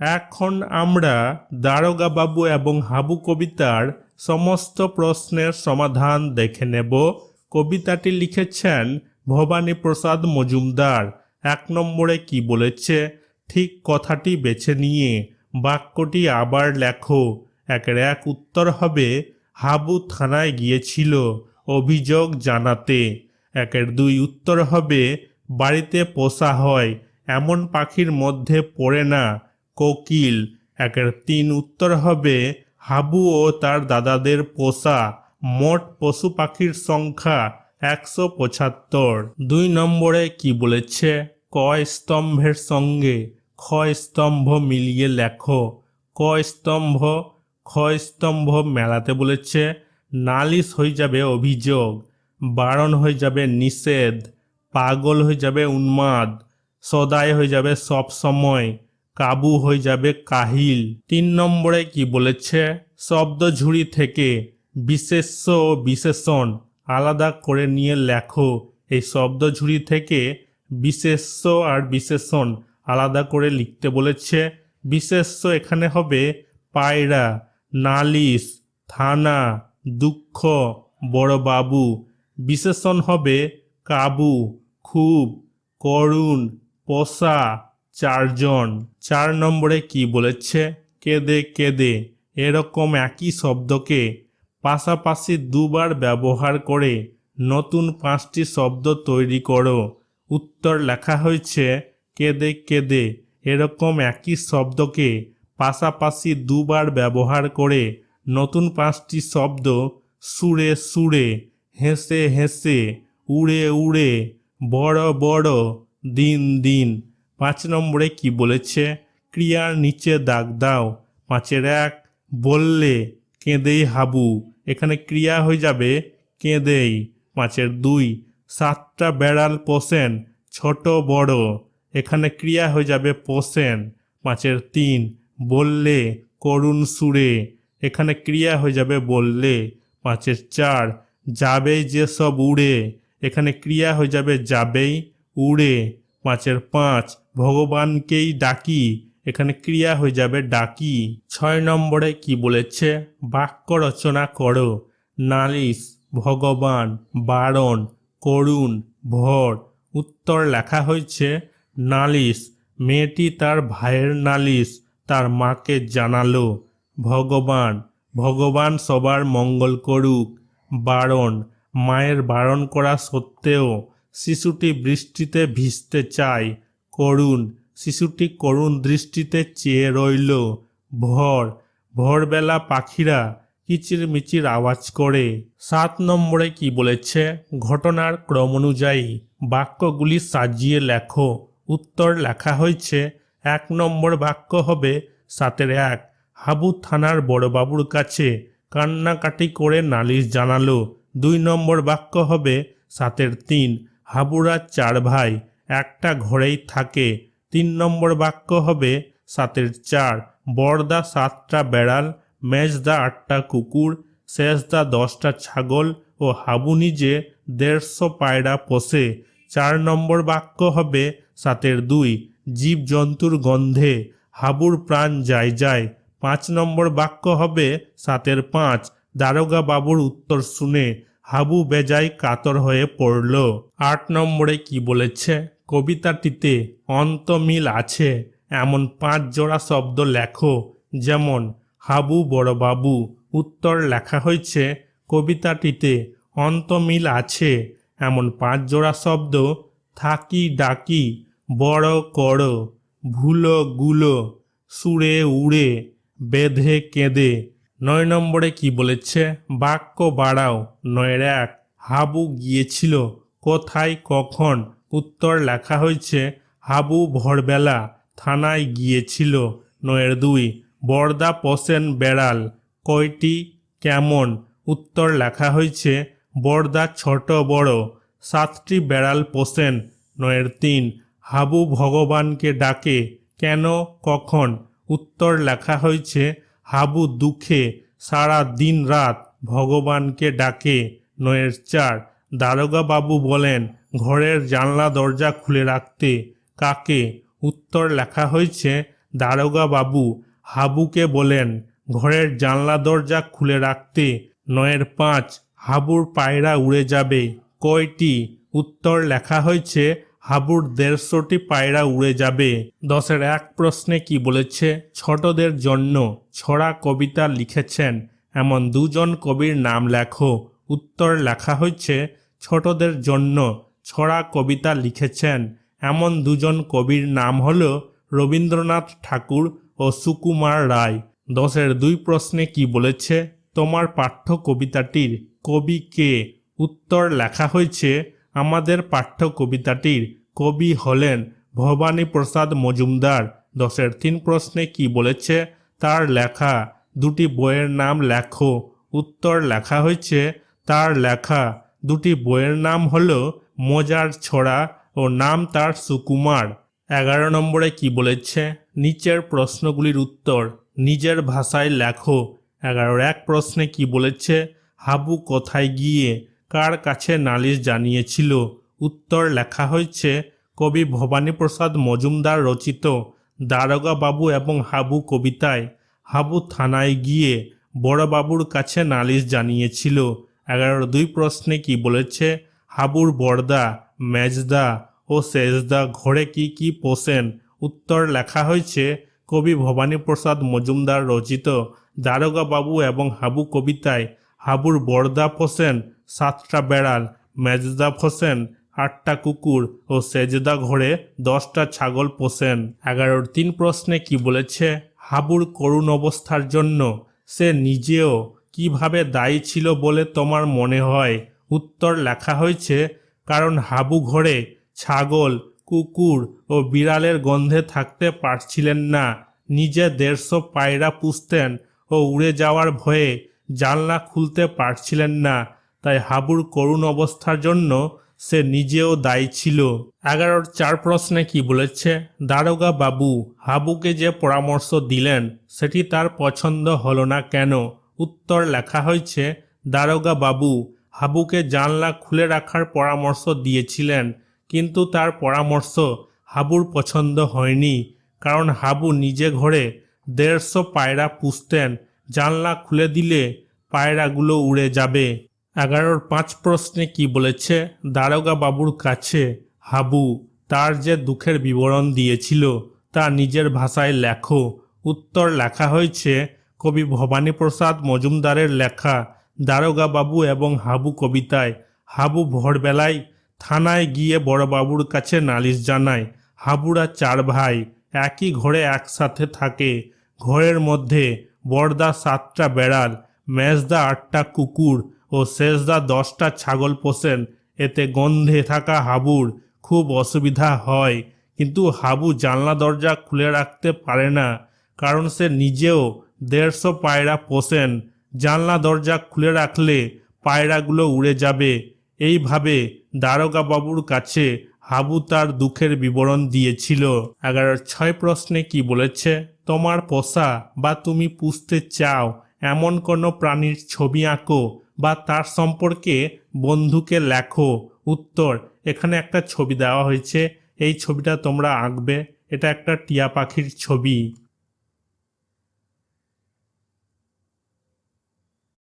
এখন আমরা দারোগা বাবু এবং হাবু কবিতার সমস্ত প্রশ্নের সমাধান দেখে নেব। কবিতাটি লিখেছেন ভবানী প্রসাদ মজুমদার। এক নম্বরে কি বলেছে? ঠিক কথাটি বেছে নিয়ে বাক্যটি আবার লেখো। একের এক উত্তর হবে, হাবু থানায় গিয়েছিল অভিযোগ জানাতে। একের দুই উত্তর হবে, বাড়িতে পোষা হয়, এমন পাখির মধ্যে পড়ে না। কোকিল। একের তিন উত্তর হবে হাবু ও তার দাদাদের পোষা, মোট পশু পাখির সংখ্যা একশো পঁচাত্তর। দুই নম্বরে কি বলেছে? ক স্তম্ভের সঙ্গে খ স্তম্ভ মিলিয়ে লেখো। ক স্তম্ভ, খ স্তম্ভ মেলাতে বলেছে, নালিশ হয়ে যাবে অভিযোগ, বারণ হয়ে যাবে নিষেধ, পাগল হয়ে যাবে উন্মাদ, সদায় হয়ে যাবে সব সময়। কাবু হয়ে যাবে কাহিল। তিন নম্বরে কি বলেছে? শব্দ ঝুড়ি থেকে বিশেষ্য ও বিশেষণ আলাদা করে নিয়ে লেখো। এই শব্দ ঝুড়ি থেকে বিশেষ্য আর বিশেষণ আলাদা করে লিখতে বলেছে, বিশেষ্য এখানে হবে পায়রা, নালিশ, থানা, দুঃখ বড়বাবু বিশেষণ হবে কাবু, খুব, করুণ পোষা চারজন। চার নম্বরে কি বলেছে? কেঁদে কেঁদে। এরকম একই শব্দকে পাশাপাশি দুবার ব্যবহার করে নতুন পাঁচটি শব্দ তৈরি করো। উত্তর লেখা হয়েছে, কেঁদে কেঁদে। এরকম একই শব্দকে পাশাপাশি দুবার ব্যবহার করে নতুন পাঁচটি শব্দ সুরে সুরে, হেসে হেসে, উড়ে উড়ে, বড় বড়, দিন দিন। পাঁচ নম্বরে কি বলেছে? ক্রিয়ার নিচে দাগ দাও। পাঁচের এক, বললে কেঁদেই হাবু। এখানে ক্রিয়া হয়ে যাবে কেঁদেই। পাঁচের দুই, সাতটা বেড়াল পোষেন, ছোট বড়। এখানে ক্রিয়া হয়ে যাবে পোষেন। পাঁচের তিন, বললে করুণ সুরে। এখানে ক্রিয়া হয়ে যাবে বললে। পাঁচের চার যাবেই যে সব উড়ে। এখানে ক্রিয়া হয়ে যাবে যাবেই উড়ে। পাঁচের পাঁচ ভগবানকেই ডাকি, এখানে ক্রিয়া হয়ে যাবে ডাকি। ছয় নম্বরে কি বলেছে? বাক্য রচনা করো। নালিশ, ভগবান, বারণ, করুণ, ভর। উত্তর লেখা হয়েছে, নালিশ, মেয়েটি তার ভাইয়ের নালিশ, তার মাকে জানালো। ভগবান ভগবান সবার মঙ্গল করুক। বারণ, মায়ের বারণ করা সত্ত্বেও শিশুটি বৃষ্টিতে ভিজতে চায়। করুণ, শিশুটি করুণ দৃষ্টিতে চেয়ে রইল। ভর, ভোরবেলা পাখিরা কিচিরমিচির আওয়াজ করে। সাত নম্বরে কি বলেছে? ঘটনার ক্রম অনুযায়ী বাক্যগুলি সাজিয়ে লেখো। উত্তর লেখা হয়েছে, এক নম্বর বাক্য হবে সাতের এক। হাবু থানার বড়বাবুর কাছে কান্নাকাটি করে নালিশ জানালো। দুই নম্বর বাক্য হবে সাতের তিন। হাবুরা চার ভাই একটা ঘরেই থাকে। তিন নম্বর বাক্য হবে সাতের চার বড়দা সাতটা বেড়াল, মেজদা আটটা কুকুর, শেষদা দশটা ছাগল ও হাবু নিজে দেড়শো পায়রা পোষে। চার নম্বর বাক্য হবে সাতের দুই, জীবজন্তুর গন্ধে, হাবুর প্রাণ যায় যায়। পাঁচ নম্বর বাক্য হবে সাতের পাঁচ, দারোগা বাবুর উত্তর শুনে, হাবু বেজায় কাতর হয়ে পড়ল। আট নম্বরে কি বলেছে? কবিতাটিতে অন্তমিল আছে এমন পাঁচ জোড়া শব্দ লেখো, যেমন, হাবু বড়বাবু উত্তর লেখা হয়েছে, কবিতাটিতে অন্তমিল আছে এমন পাঁচ জোড়া শব্দ, থাকি ডাকি বড় করো, ভুলো গুলো সুরে উড়ে, বেঁধে কেঁদে নয় নম্বরে কি বলেছে, বাক্য বাড়াও নয়ের এক হাবু গিয়েছিল, কোথায় কখন উত্তর লেখা হয়েছে, হাবু ভোরবেলা থানায় গিয়েছিল নয়ের দুই, বর্দা পোষেন বেড়াল, কয়টি, কেমন? উত্তর লেখা হয়েছে, বর্দা ছোট বড়, সাতটি বেড়াল পোষেন নয়ের তিন, হাবু ভগবানকে ডাকে কেন, কখন? উত্তর লেখা হয়েছে, হাবু দুঃখে সারা দিন রাত ভগবানকে ডাকে নয়ের চার। দারোগা বাবু বলেন ঘরের জানলা, দরজা খুলে রাখতে কাকে উত্তর লেখা হয়েছে? দারোগা বাবু হাবুকে বলেন, ঘরের জানলা, দরজা খুলে রাখতে নয়ের পাঁচ হাবুর পায়রা উড়ে যাবে। কয়টি উত্তর লেখা হয়েছে? হাবুর দেড়শোটি পায়রা উড়ে যাবে। দশের এক প্রশ্নে কি বলেছে? ছোটদের জন্য ছড়া কবিতা লিখেছেন, এমন দুজন কবির নাম লেখো। উত্তর লেখা হয়েছে, ছোটদের জন্য ছড়া কবিতা লিখেছেন। এমন দুজন কবির নাম হল রবীন্দ্রনাথ ঠাকুর ও সুকুমার রায়। দশের দুই প্রশ্নে কি বলেছে? তোমার পাঠ্য কবিতাটির কবি কে? উত্তর লেখা হয়েছে, আমাদের পাঠ্য কবিতাটির কবি হলেন ভবানী প্রসাদ মজুমদার। দশের তিন প্রশ্নে কি বলেছে? তার লেখা, দুটি বইয়ের নাম লেখো। উত্তর লেখা হয়েছে, তার লেখা, দুটি বইয়ের নাম হলো মজার ছড়া ও নাম তার সুকুমার। এগারো নম্বরে কি বলেছে? নিচের প্রশ্নগুলির উত্তর নিজের ভাষায় লেখো। এগারোর এক প্রশ্নে কি বলেছে? হাবু কোথায় গিয়ে কার কাছে নালিশ জানিয়েছিল? উত্তর লেখা হয়েছে, কবি ভবানীপ্রসাদ মজুমদার রচিত দারোগা বাবু এবং হাবু কবিতায়। হাবু থানায় গিয়ে বড়বাবুর কাছে নালিশ জানিয়েছিল। এগারোর দুই প্রশ্নে কি বলেছে? হাবুর বর্দা, মেজদা ও সেজদা ঘরে কি কি পোষেন? উত্তর লেখা হয়েছে, কবি ভবানীপ্রসাদ মজুমদার রচিত দারোগা বাবু এবং হাবু কবিতায় হাবুর বর্দা পোষেন, সাতটা বেড়াল, মেজদা পোষেন, আটটা কুকুর ও সেজদা ঘরে দশটা ছাগল পোষেন। এগারোর তিন প্রশ্নে কি বলেছে? হাবুর করুণ অবস্থার জন্য সে নিজেও কীভাবে দায়ী ছিল বলে তোমার মনে হয়? উত্তর লেখা হয়েছে, কারণ হাবু ঘরে ছাগল, কুকুর ও বিড়ালের গন্ধে থাকতে পারছিলেন না। নিজে দেড়শো পায়রা পুষতেন ও উড়ে যাওয়ার ভয়ে জানলা খুলতে পারছিলেন না। তাই হাবুর করুণ অবস্থার জন্য সে নিজেও দায়ী ছিল। এগারোর চার প্রশ্নে কি বলেছে? দারোগা বাবু, হাবুকে যে পরামর্শ দিলেন, সেটি তার পছন্দ হলো না কেন? উত্তর লেখা হয়েছে, দারোগা বাবু হাবুকে জানলা খুলে রাখার পরামর্শ দিয়েছিলেন, কিন্তু তার পরামর্শ হাবুর পছন্দ হয়নি, কারণ হাবু নিজে ঘরে দেড়শো পায়রা পুষতেন, জানলা খুলে দিলে পায়রাগুলো উড়ে যাবে। এগারোর পাঁচ প্রশ্নে কি বলেছে? দারোগা বাবুর কাছে হাবু তার যে দুঃখের বিবরণ দিয়েছিল তা নিজের ভাষায় লেখো। উত্তর লেখা হয়েছে কবি ভবানীপ্রসাদ মজুমদারের লেখা দারোগা বাবু এবং হাবু কবিতায়, হাবু ভোরবেলায় থানায় গিয়ে বড়বাবুর কাছে নালিশ জানায়, হাবুরা চার ভাই, একই ঘরে একসাথে থাকে, ঘরের মধ্যে বড়দা সাতটা বেড়াল, মেজদা আটটা কুকুর ও শেষদা দশটা ছাগল পোষেন, এতে গন্ধে থাকা হাবুর খুব অসুবিধা হয়, কিন্তু হাবু জানলা দরজা খুলে রাখতে পারে না, কারণ সে নিজেও দেড়শো পায়রা পোষেন জানলা দরজা খুলে রাখলে পায়রাগুলো উড়ে যাবে। এইভাবে দারোগা বাবুর কাছে হাবু তার দুঃখের বিবরণ দিয়েছিল। এগারো ছয় প্রশ্নে কি বলেছে? তোমার পোষা বা তুমি পুষতে চাও এমন কোনো প্রাণীর ছবি আঁকো বা তার সম্পর্কে বন্ধুকে লেখো। উত্তর, এখানে একটা ছবি দেওয়া হয়েছে। এই ছবিটা তোমরা আঁকবে। এটা একটা টিয়া পাখির ছবি।